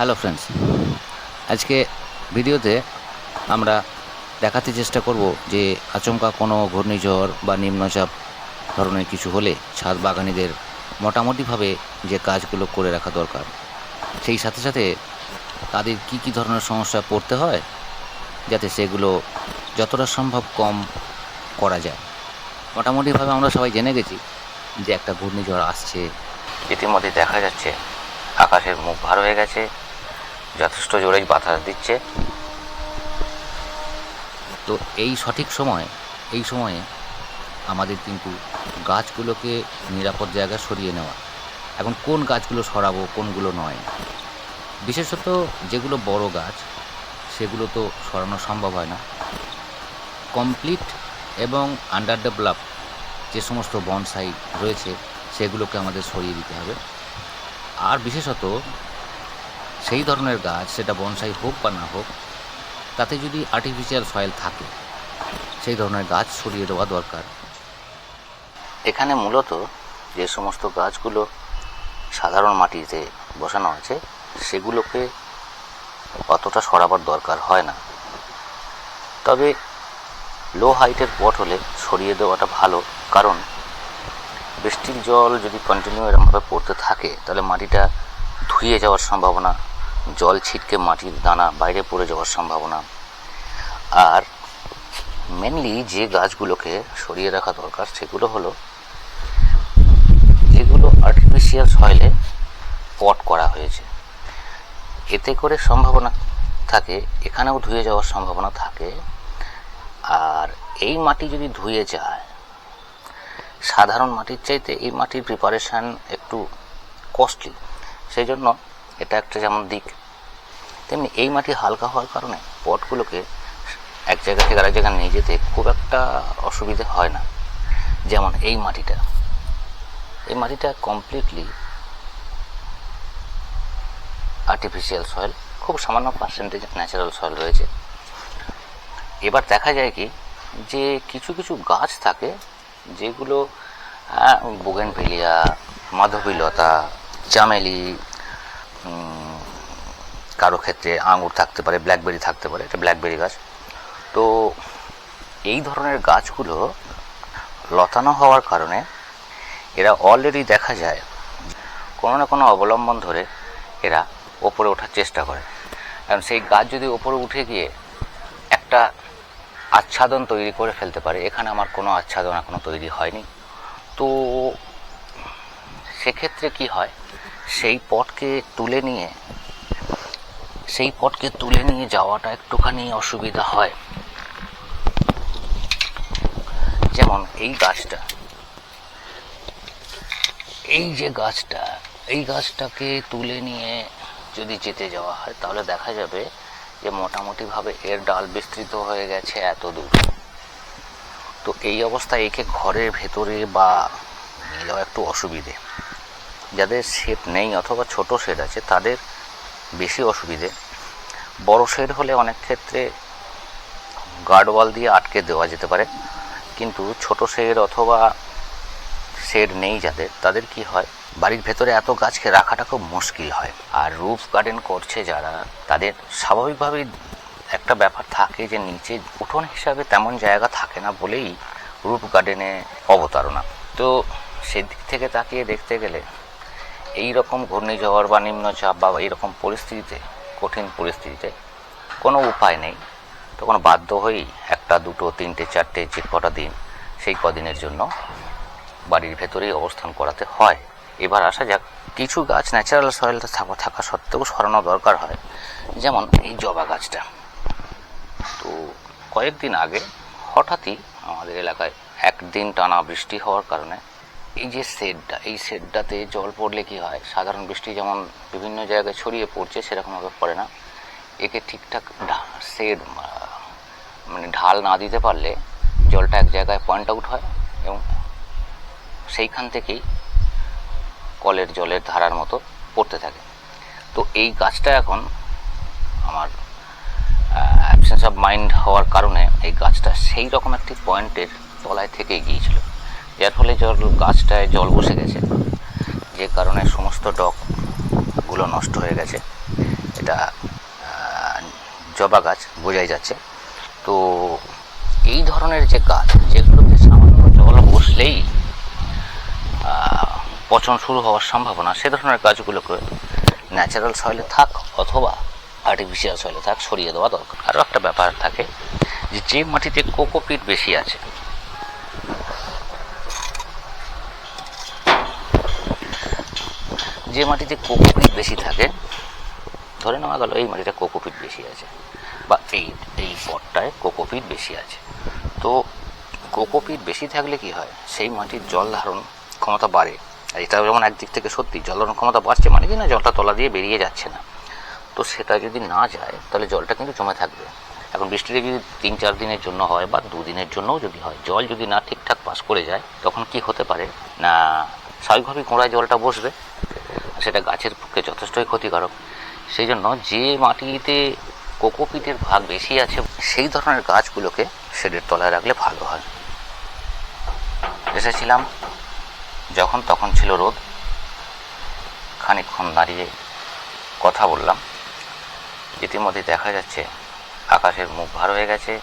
Hello friends, আজকে ভিডিওতে আমরা দেখাতে চেষ্টা করব যে আচমকা কোনো ঘূর্ণিঝড় বা নিম্নচাপ ধরনের কিছু হলে ছাদ বাগানিদের মোটামুটিভাবে যে কাজগুলো করে রাখা দরকার, সেই সাথে সাথে তাদের কি কি ধরনের সমস্যা পড়তে হয় যাতে সেগুলো যতটা সম্ভব কম করা যায়। মোটামুটিভাবে আমরা সবাই জেনে গেছি যে একটা ঘূর্ণিঝড় আসছে, ইতিমধ্যে দেখা যাচ্ছে আকাশের মুখ ভার হয়ে গেছে যথেষ্ট জোরেই বাতাস দিচ্ছে। তো এই সঠিক সময়, এই সময়ে আমাদের কিন্তু গাছগুলোকে নিরাপদ জায়গায় সরিয়ে নেওয়া। এখন কোন গাছগুলো সরাবো, কোনগুলো নয়। বিশেষত যেগুলো বড় গাছ, সেগুলো তো সরানো সম্ভব হয় না। কমপ্লিট এবং আন্ডার ডেভেলপ যে সমস্ত বনসাই রয়েছে, সেগুলোকে আমাদের সরিয়ে দিতে হবে। আর বিশেষত সেই ধরনের গাছ, সেটা বনসাই হোক বা না হোক, তাতে যদি আর্টিফিশিয়াল সয়েল থাকে, সেই ধরনের গাছ সরিয়ে দেওয়া দরকার। এখানে মূলত যে সমস্ত গাছগুলো সাধারণ মাটিতে বসানো আছে, সেগুলোকে অতটা সরাবার দরকার হয় না। তবে লো হাইটের পট হলে সরিয়ে দেওয়াটা ভালো, কারণ বৃষ্টির জল যদি কন্টিনিউ এরমভাবে পড়তে থাকে, তাহলে মাটিটা ধুয়ে যাওয়ার সম্ভাবনা জল ছিটকে মাটির দানা বাইরে পড়ে যাওয়ার সম্ভাবনা। আর মেনলি যে গাছগুলোকে সরিয়ে রাখা দরকার সেগুলো হলো যেগুলো আর্টিফিশিয়াল সয়েলে পট করা হয়েছে। এতে করে সম্ভাবনা থাকে, এখানেও ধুয়ে যাওয়ার সম্ভাবনা থাকে। আর এই মাটি যদি ধুয়ে যায়, সাধারণ মাটির চাইতে এই মাটির প্রিপারেশান একটু কস্টলি সেই জন্য এটা একটা যেমন দিক, তেমনি এই মাটি হালকা হওয়ার কারণে পটগুলোকে এক জায়গা থেকে আরেক জায়গায় নিয়ে যেতে খুব একটা অসুবিধে হয় না, যেমন এই মাটিটা। এই মাটিটা কমপ্লিটলি আর্টিফিশিয়াল সয়েল খুব সামান্য পার্সেন্টেজ ন্যাচারাল সয়েল রয়েছে। এবার দেখা যায় কি, যে কিছু কিছু গাছ থাকে যেগুলো বুগেনভেলিয়া মাধবীলতা, চামেলি কারও ক্ষেত্রে আঙুর থাকতে পারে ব্ল্যাকবেরি থাকতে পারে, এটা ব্ল্যাকবেরি গাছ। তো এই ধরনের গাছগুলো লতানো হওয়ার কারণে এরা অলরেডি দেখা যায়, কোনো না কোনো অবলম্বন ধরে এরা ওপরে ওঠার চেষ্টা করে। কারণ সেই গাছ যদি ওপরে উঠে গিয়ে একটা আচ্ছাদন তৈরি করে ফেলতে পারে, এখানে আমার কোনো আচ্ছাদন এখনও তৈরি হয়নি। তো সেক্ষেত্রে কি হয় সেই পটকে তুলে নিয়ে, সেই পটকে তুলে নিয়ে যাওয়াটা একটুখানি অসুবিধা হয়। যেমন এই গাছটা, এই যে গাছটা, এই গাছটাকে তুলে নিয়ে যদি যেতে যাওয়া হয়, তাহলে দেখা যাবে যে মোটামুটিভাবে এর ডাল বিস্তৃত হয়ে গেছে এত দূর তো এই অবস্থায় একে ঘরের ভেতরে বা নিয়ে যাওয়া একটু অসুবিধে। যাদের শেড নেই অথবা ছোট শেড আছে, তাদের বেশি অসুবিধে। বড় শেড হলে অনেক ক্ষেত্রে গার্ডওয়াল দিয়ে আটকে দেওয়া যেতে পারে। কিন্তু ছোট শেড অথবা শেড নেই যাদের, তাদের কি হয়, বাড়ির ভেতরে এত গাছকে রাখাটা খুব মুশকিল হয়। আর রুফ গার্ডেন করছে যারা, তাদের স্বাভাবিকভাবেই একটা ব্যাপার থাকে যে নিচে উঠোন হিসাবে তেমন জায়গা থাকে না বলেই রুফ গার্ডেনে অবতারণা। তো সেদিক থেকে তাকিয়ে দেখতে গেলে এই রকম ঘূর্ণিঝড় বা নিম্নচাপ বা এইরকম পরিস্থিতিতে, কঠিন পরিস্থিতিতে কোনো উপায় নেই। তখন বাধ্য হয়েই একটা, দুটো, তিনটে, চারটে যে কটা দিন, সেই কদিনের জন্য বাড়ির ভেতরেই অবস্থান করাতে হয়। এবার আসা যাক, কিছু গাছ ন্যাচারাল সয়েলতে থাকা থাকা সত্ত্বেও সরানো দরকার হয়। যেমন এই জবা গাছটা। তো কয়েকদিন আগে হঠাৎই আমাদের এলাকায় একদিন টানা বৃষ্টি হওয়ার কারণে এই যে শেডটা এই শেডটাতে জল পড়লে কি হয়? সাধারণ বৃষ্টি যেমন বিভিন্ন জায়গায় ছড়িয়ে পড়ছে সেরকমভাবে পড়ে না। একে ঠিকঠাক শেড মানে ঢাল না দিতে পারলে জলটা এক জায়গায় পয়েন্ট আউট হয় এবং সেইখান থেকেই কলের জলের ধারার মতো পড়তে থাকে। তো এই গাছটা এখন আমার অ্যাবসেন্স অফ মাইন্ড হওয়ার কারণে এই গাছটা সেই রকম একটি পয়েন্টের তলায় থেকে গিয়েছিল যার ফলে জল, গাছটায় জল বসে গেছে। যে কারণে সমস্ত ডকগুলো নষ্ট হয়ে গেছে। এটা জবা গাছ বোঝাই যাচ্ছে। তো এই ধরনের যে গাছ, যেগুলোতে সামান্য জল বসলেই পচন শুরু হওয়ার সম্ভাবনা, সে ধরনের গাছগুলোকে ন্যাচারাল সয়েলে থাক অথবা আর্টিফিশিয়াল সয়েলে থাক, সরিয়ে দেওয়া দরকার। আরও একটা ব্যাপার থাকে যে যে মাটিতে কোকোপিট বেশি আছে যে মাটিতে কোকোপিট বেশি থাকে, ধরে নেওয়া গেল এই মাটিতে কোকোপিট বেশি আছে, বা এই এই পটটায় কোকোপিট বেশি আছে। তো কোকোপিট বেশি থাকলে কি হয়? সেই মাটির জল ধারণ ক্ষমতা বাড়ে। আর এটা যেমন একদিক থেকে সত্যি, জল ধারণ ক্ষমতা বাড়ছে মানে কি না? জলটা তলা দিয়ে বেরিয়ে যাচ্ছে না। তো সেটা যদি না যায়, তাহলে জলটা কিন্তু জমে থাকবে। এখন বৃষ্টিটা যদি তিন, চার দিনের জন্য হয় বা দুদিনের জন্যও যদি হয়, জল যদি না ঠিকঠাক পাস করে যায়, তখন কি হতে পারে? না, স্বাভাবিকভাবেই গোড়ায় জলটা বসবে। সেটা গাছের পক্ষে যথেষ্টই ক্ষতিকারক। সেই জন্য যে মাটিতে কোকোপিটের ভাগ বেশি আছে, সেই ধরনের গাছগুলোকে শেডের তলায় রাখলে ভালো হয়। এসেছিলাম যখন, তখন ছিল রোদ। খানিকক্ষণ দাঁড়িয়ে কথা বললাম। ইতিমধ্যে দেখা যাচ্ছে, আকাশের মুখ ভার হয়ে গেছে,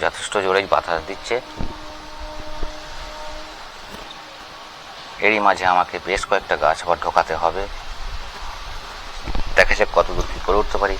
যথেষ্ট জোরেই বাতাস দিচ্ছে। এরই মাঝে আমাকে বেশ কয়েকটা গাছ আবার ঢোকাতে হবে। দেখা যাক কত দূর কী করে উঠতে পারি।